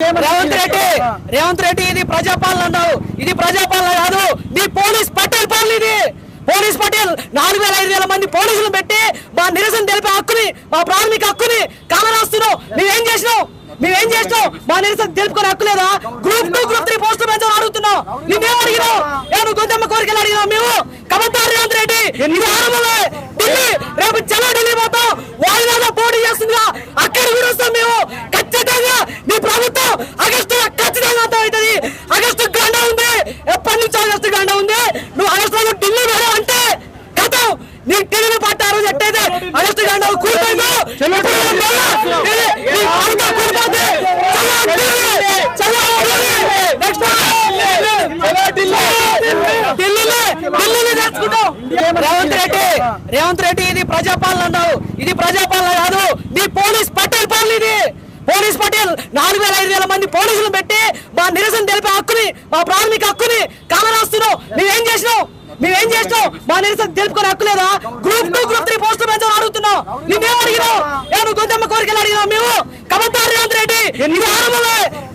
రేవంత్ రెడ్డి రేవంత్ రెడ్డి ఇది ప్రజాపాలన అన్నావు. ఇది ప్రజాపాలన కాదు నీ పోలీస్ పటేల్ పాలన ఇది. పోలీస్ పటేల్ నాలుగు వేల ఐదు వేల మంది పోలీసులు పెట్టి మా నిరసన తెలిపే హక్కుని మా ప్రాథమిక హక్కుని కామరాస్తున్నావు నువ్వేం చేసినావు? నువ్వేం చేసినావు? మా నిరసన తెలుపుకునే హక్కు లేదా? గ్రూప్ టూ గ్రూప్ త్రీ పోస్టులు పెంచాలని అడుగుతున్నావు. నువ్వేం అడిగినావు? నేను గొంతమ్మ కోరికలు అడిగినావు మేము? కబద్దారు రేవంత్ రెడ్డి. ఢిల్లీ రేపు చలో ఢిల్లీ పోతాం. వాయిదాలో పోటీ చేస్తుందిగా అక్కడ కూడా వస్తాం మేము ఖచ్చితంగా నీ ప్రభుత్వం ఆగస్టు ఖచ్చితంగా అవుతుంది ఆగస్టు గండ ఉంది ఎప్పటి నుంచి ఆగస్టు గండ ఉంది నువ్వు ఆగస్టులో ఢిల్లీ అంటే కథం నీ ఢిల్లీ పట్ట ఆ రోజు ఎట్టయితే కూలిపోయిందో రేవంత్ రెడ్డి. రేవంత్ రెడ్డి ఇది ప్రజాపాలన అన్నావు. ఇది ప్రజాపాలన కాదు. నీ పోలీస్ పటేల్ పాలన ఇది. పోలీస్ పటేల్ నాలుగు వేల ఐదు వేల మంది పోలీసులు పెట్టి మా నిరసన తెలిపే హక్కుని మా ప్రాథమిక హక్కుని కామరాస్తున్నావు నువ్వేం చేసినావు? నువ్వేం చేసినావు మా నిరసన తెలుపుకునే హక్కు లేదా? గ్రూప్ టూ గ్రూప్ త్రీ పోస్టులు పెంచాలని అడుగుతున్నావు నువ్వేం అడిగినావు? నేను గొంతమ్మ కోరికలు అడిగినావు మేము? కబద్దారు రేవంత్ రెడ్డి.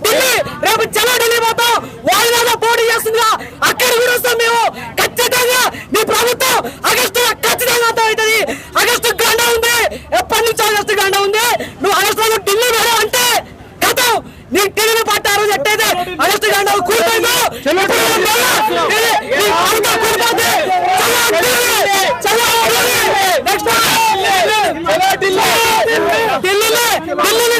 ఢిల్లీ రేపు చలో ఢిల్లీ పోతాం. వాయిదాలో పోటీ చేస్తుందిగా అక్కడ కూడా వస్తాం మేము. ఖచ్చితంగా నీ ప్రభుత్వం ఆగస్టు ఖచ్చితంగా అవుతుంది. ఆగస్టు గండ ఉంది. ఎప్పటి నుంచి ఆగస్టు గండ ఉంది. నువ్వు ఆగస్టులో ఢిల్లీ వెళ్ళావు అంటే కథం. నీ ఢిల్లీ పట్ట ఆ రోజు ఎట్టయితే ఆగస్టు గండ ఇది- ఢిల్లీని